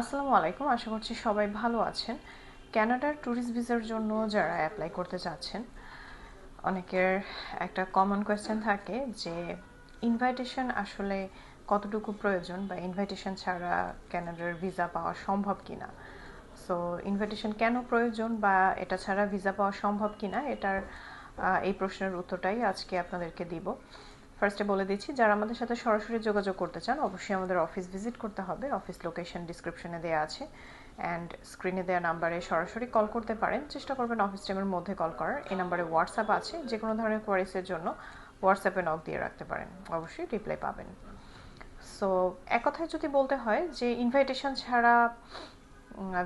আসসালামু আলাইকুম। আশা করছি সবাই ভালো আছেন। ক্যানাডার ট্যুরিস্ট ভিসার জন্য যারা অ্যাপ্লাই করতে চাচ্ছেন, অনেকের একটা কমন কোয়েশ্চেন থাকে যে ইনভাইটেশন আসলে কতটুকু প্রয়োজন বা ইনভাইটেশন ছাড়া ক্যানাডার ভিসা পাওয়া সম্ভব কি না সো ইনভাইটেশন কেন প্রয়োজন বা এটা ছাড়া ভিসা পাওয়া সম্ভব কি না এটার এই প্রশ্নের উত্তরটাই আজকে আপনাদেরকে দিব। ফার্স্টে বলে দিচ্ছি, যারা আমাদের সাথে সরাসরি যোগাযোগ করতে চান, অবশ্যই আমাদের অফিস ভিজিট করতে হবে। অফিস লোকেশন ডিসক্রিপশনে দেওয়া আছে। অ্যান্ড স্ক্রিনে দেওয়া নাম্বারে সরাসরি কল করতে পারেন। চেষ্টা করবেন অফিস টাইমের মধ্যে কল করার। এই নাম্বারে হোয়াটসঅ্যাপ আছে। যে কোনো ধরনের কোয়ারিসের জন্য হোয়াটসঅ্যাপে নক দিয়ে রাখতে পারেন। অবশ্যই রিপ্লাই পাবেন। সো এক কথায় যদি বলতে হয় যে ইনভাইটেশন ছাড়া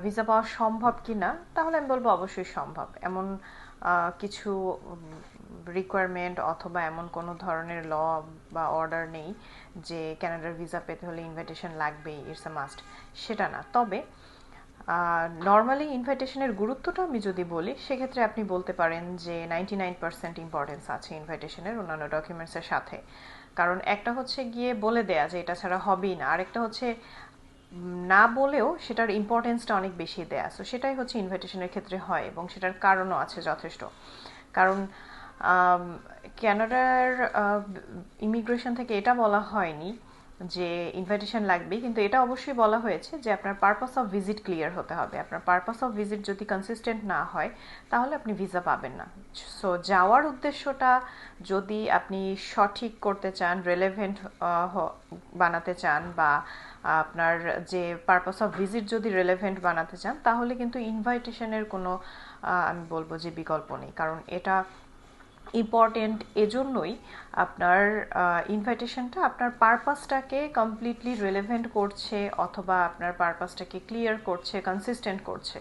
ভিসা পাওয়া সম্ভব কি না তাহলে আমি বলব অবশ্যই সম্ভব। এমন কিছু রিকোয়ারমেন্ট অথবা এমন কোনো ধরনের ল বা অর্ডার নেই যে ক্যানাডার ভিসা পেতে হলে ইনভাইটেশন লাগবেই ইটস আ মাস্ট সেটা না। তবে নর্মালি ইনভাইটেশনের গুরুত্বটা আমি যদি বলি, সেক্ষেত্রে আপনি বলতে পারেন যে নাইনটি নাইন পার্সেন্ট ইম্পর্টেন্স আছে ইনভাইটেশনের অন্যান্য ডকুমেন্টসের সাথে। কারণ একটা হচ্ছে গিয়ে বলে দেয়া যে এটা ছাড়া হবেই না। আরেকটা হচ্ছে, না বলেও সেটার ইম্পর্টেন্সটা অনেক বেশি দেয়া। সো সেটাই হচ্ছে ইনভাইটেশনের ক্ষেত্রে হয় এবং সেটার কারণও আছে যথেষ্ট। কারণ ক্যানাডার ইমিগ্রেশন থেকে এটা বলা হয়নি যে ইনভাইটেশন লাগবে, কিন্তু এটা অবশ্যই বলা হয়েছে যে আপনার পারপাস অফ ভিজিট ক্লিয়ার হতে হবে। আপনার পারপাস অফ ভিজিট যদি কনসিস্টেন্ট না হয়, তাহলে আপনি ভিসা পাবেন না। সো যাওয়ার উদ্দেশ্যটা যদি আপনি সঠিক করতে চান রেলেভেন্ট বানাতে চান বা আপনার যে পারপাস অফ ভিজিট যদি রেলেভেন্ট বানাতে চান, তাহলে কিন্তু ইনভাইটেশনের কোনো আমি বলব যে বিকল্প নেই। কারণ এটা ইম্পর্টেন্ট এজন্যই আপনার ইনভাইটেশনটা আপনার পারপাসটাকে কমপ্লিটলি রিলেভেন্ট করছে অথবা আপনার পারপাসটাকে ক্লিয়ার করছে কনসিস্টেন্ট করছে।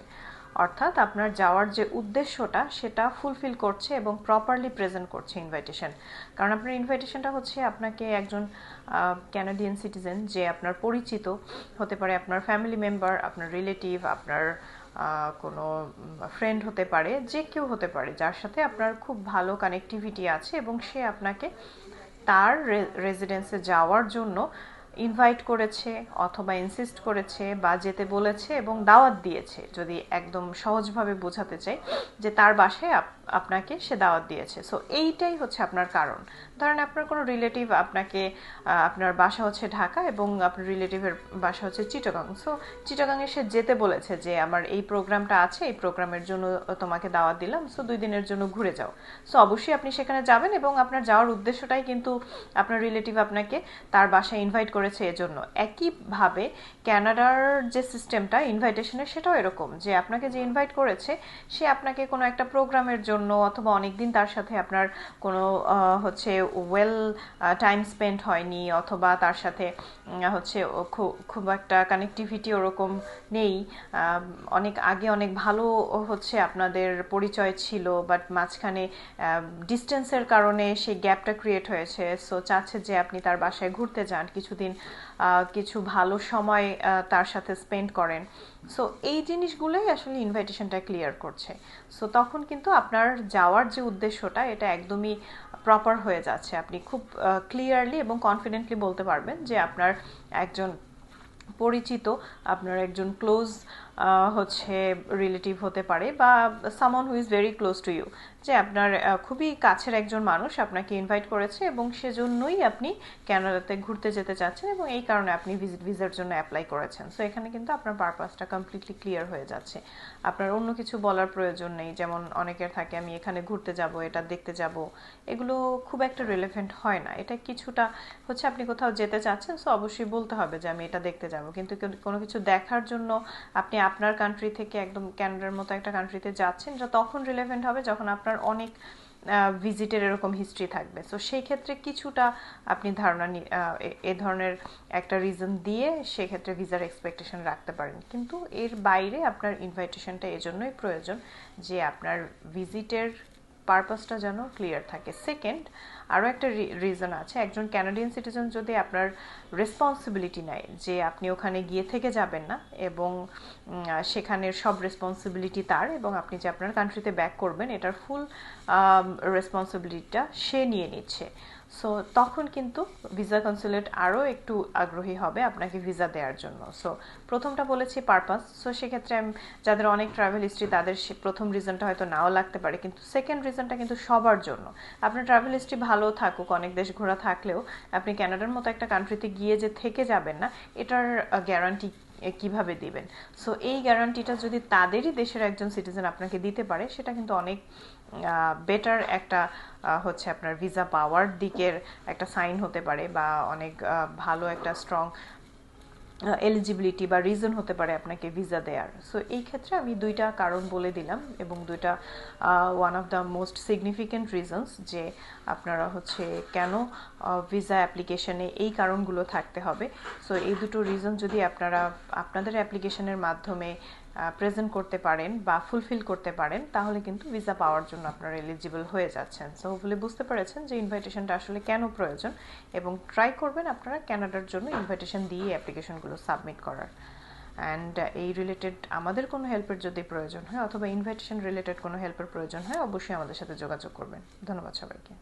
অর্থাৎ আপনার যাওয়ার যে উদ্দেশ্যটা, সেটা ফুলফিল করছে এবং প্রপারলি প্রেজেন্ট করছে ইনভাইটেশন কারণ আপনার ইনভাইটেশনটা হচ্ছে আপনাকে একজন ক্যানাডিয়ান সিটিজেন যে আপনার পরিচিত, হতে পারে আপনার ফ্যামিলি মেম্বার আপনার রিলেটিভ আপনার কোনো ফ্রেন্ড হতে পারে, যে কেউ হতে পারে, যার সাথে আপনার খুব ভালো কানেকটিভিটি আছে এবং সে আপনাকে তার রেজিডেন্সে যাওয়ার জন্য ইনভাইট করেছে অথবা ইনসিস্ট করেছে বা যেতে বলেছে এবং দাওয়াত দিয়েছে। যদি একদম সহজভাবে বোঝাতে চাই যে তার বাসায় আপনাকে সে দাওয়াত দিয়েছে। সো এইটাই হচ্ছে আপনার কারণ। ধরেন আপনার কোনো রিলেটিভ আপনাকে আপনার বাসা হচ্ছে ঢাকা এবং আপনার রিলেটিভের বাসা হচ্ছে চিটাগাং সো চিটাগাংয়ে সে যেতে বলেছে যে, আমার এই প্রোগ্রামটা আছে, এই প্রোগ্রামের জন্য তোমাকে দাওয়াত দিলাম সো দুই দিনের জন্য ঘুরে যাও। সো অবশ্যই আপনি সেখানে যাবেন এবং আপনার যাওয়ার উদ্দেশ্যটাই কিন্তু আপনার রিলেটিভ আপনাকে তার বাসায় ইনভাইট করেছে এজন্য। একইভাবে ক্যানাডার যে সিস্টেমটা ইনভাইটেশনের সেটাও এরকম যে, আপনাকে যে ইনভাইট করেছে, সে আপনাকে কোনো একটা প্রোগ্রামের জন্য অথবা অনেকদিন তার সাথে আপনার কোনো হচ্ছে ওয়েল টাইম স্পেন্ড হয়নি অথবা তার সাথে হচ্ছে খুব একটা কানেকটিভিটি ওরকম নেই। অনেক আগে অনেক ভালো হচ্ছে আপনাদের পরিচয় ছিল বাট মাঝখানে ডিস্টেন্সের কারণে সেই গ্যাপটা ক্রিয়েট হয়েছে। সো চাচ্ছে যে আপনি তার বাসায় ঘুরতে যান, কিছুদিন কিছু ভালো সময় তার সাথে স্পেন্ড করেন। সো এই জিনিসগুলোই আসলে ইনভাইটেশনটা ক্লিয়ার করছে। সো তখন কিন্তু আপনার যাওয়ার যে উদ্দেশ্যটা, এটা একদমই প্রপার হয়ে যাচ্ছে। আপনি খুব ক্লিয়ারলি এবং কনফিডেন্টলি বলতে পারবেন যে আপনার একজন পরিচিত, আপনার একজন ক্লোজ হচ্ছে রিলেটিভ হতে পারে বা someone who is very close to you যে আপনার খুবই কাছের একজন মানুষ আপনাকে ইনভাইট করেছে এবং সেজন্যই আপনি ক্যানাডাতে ঘুরতে যেতে চাচ্ছেন এবং এই কারণে আপনি ভিজিট ভিসার জন্য অ্যাপ্লাই করেছেন। সো এখানে কিন্তু আপনার পারপাসটা কমপ্লিটলি ক্লিয়ার হয়ে যাচ্ছে। আপনার অন্য কিছু বলার প্রয়োজন নেই, যেমন অনেকের থাকে, আমি এখানে ঘুরতে যাব, এটা দেখতে যাব, এগুলো খুব একটা রিলেভেন্ট হয় না। এটা কিছুটা হচ্ছে আপনি কোথাও যেতে চাচ্ছেন সো অবশ্যই বলতে হবে যে আমি এটা দেখতে যাব। কিন্তু কোনো কিছু দেখার জন্য আপনি আপনার কান্ট্রি থেকে একদম ক্যানাডার মতো একটা কান্ট্রিতে যাচ্ছেন, যা তখন রিলেভেন্ট হবে যখন আপনার অনেক ভিজিটের এরকম হিস্ট্রি থাকবে। সো সেই ক্ষেত্রে কিছুটা আপনি ধারণা এ ধরনের একটা রিজন দিয়ে সেক্ষেত্রে ভিসার এক্সপেকটেশন রাখতে পারেন। কিন্তু এর বাইরে আপনার ইনভাইটেশনটা এজন্যই প্রয়োজন যে আপনার ভিজিটের পারপাসটা যেন ক্লিয়ার থাকে। সেকেন্ড আরও একটা রিজন আছে। একজন ক্যানাডিয়ান সিটিজেন যদি আপনার রেসপন্সিবিলিটি নেয়, যে আপনি ওখানে গিয়ে থেকে যাবেন না এবং সেখানের সব রেসপন্সিবিলিটি তার এবং আপনি যে আপনার কান্ট্রিতে ব্যাক করবেন, এটার ফুল রেসপন্সিবিলিটিটা সে নিয়ে নিচ্ছে। সো তখন কিন্তু ভিসা কনসুলেট আরও একটু আগ্রহী হবে আপনাকে ভিসা দেওয়ার জন্য। সো প্রথমটা বলেছি পারপাস সো সেক্ষেত্রে আমি যাদের অনেক ট্রাভেল হিস্ট্রি তাদের প্রথম রিজনটা হয়তো নাও লাগতে পারে। কিন্তু সেকেন্ড রিজনটা কিন্তু সবার জন্য। আপনার ট্রাভেল হিস্ট্রি ভালো থাকুক, অনেক দেশ ঘোরা থাকলেও, আপনি ক্যানাডার মতো একটা কান্ট্রিতে গিয়ে যে থেকে যাবেন না, এটার গ্যারান্টি কীভাবে দিবেন? সো এই গ্যারান্টিটা যদি তাদেরই দেশের একজন সিটিজেন আপনাকে দিতে পারে, সেটা কিন্তু অনেক বেটার একটা হচ্ছে আপনার ভিসা পাওয়ার দিকের একটা সাইন হতে পারে বা অনেক ভালো একটা স্ট্রং এলিজিবিলিটি বা রিজন হতে পারে আপনাকে ভিসা দেওয়ার সো এই ক্ষেত্রে আমি দুইটা কারণ বলে দিলাম এবং দুইটা one of the most significant reasons যে আপনারা হচ্ছে কেন ভিসা অ্যাপ্লিকেশনে এই কারণগুলো থাকতে হবে। সো এই দুটো রিজন যদি আপনারা, আপনাদের অ্যাপ্লিকেশনের মাধ্যমে প্রেজেন্ট করতে পারেন বা ফুলফিল করতে পারেন, তাহলে কিন্তু ভিসা পাওয়ার জন্য আপনারা এলিজিবল হয়ে যাচ্ছেন। সো হোপফুলি বুঝতে পেরেছেন যে ইনভাইটেশনটা আসলে কেন প্রয়োজন এবং ট্রাই করবেন আপনারা ক্যানাডার জন্য ইনভাইটেশন দিয়ে অ্যাপ্লিকেশনগুলো সাবমিট করার। অ্যান্ড এই রিলেটেড আমাদের কোনো হেল্পের যদি প্রয়োজন হয় অথবা ইনভাইটেশন রিলেটেড কোনো হেল্পের প্রয়োজন হয়, অবশ্যই আমাদের সাথে যোগাযোগ করবেন। ধন্যবাদ সবাইকে।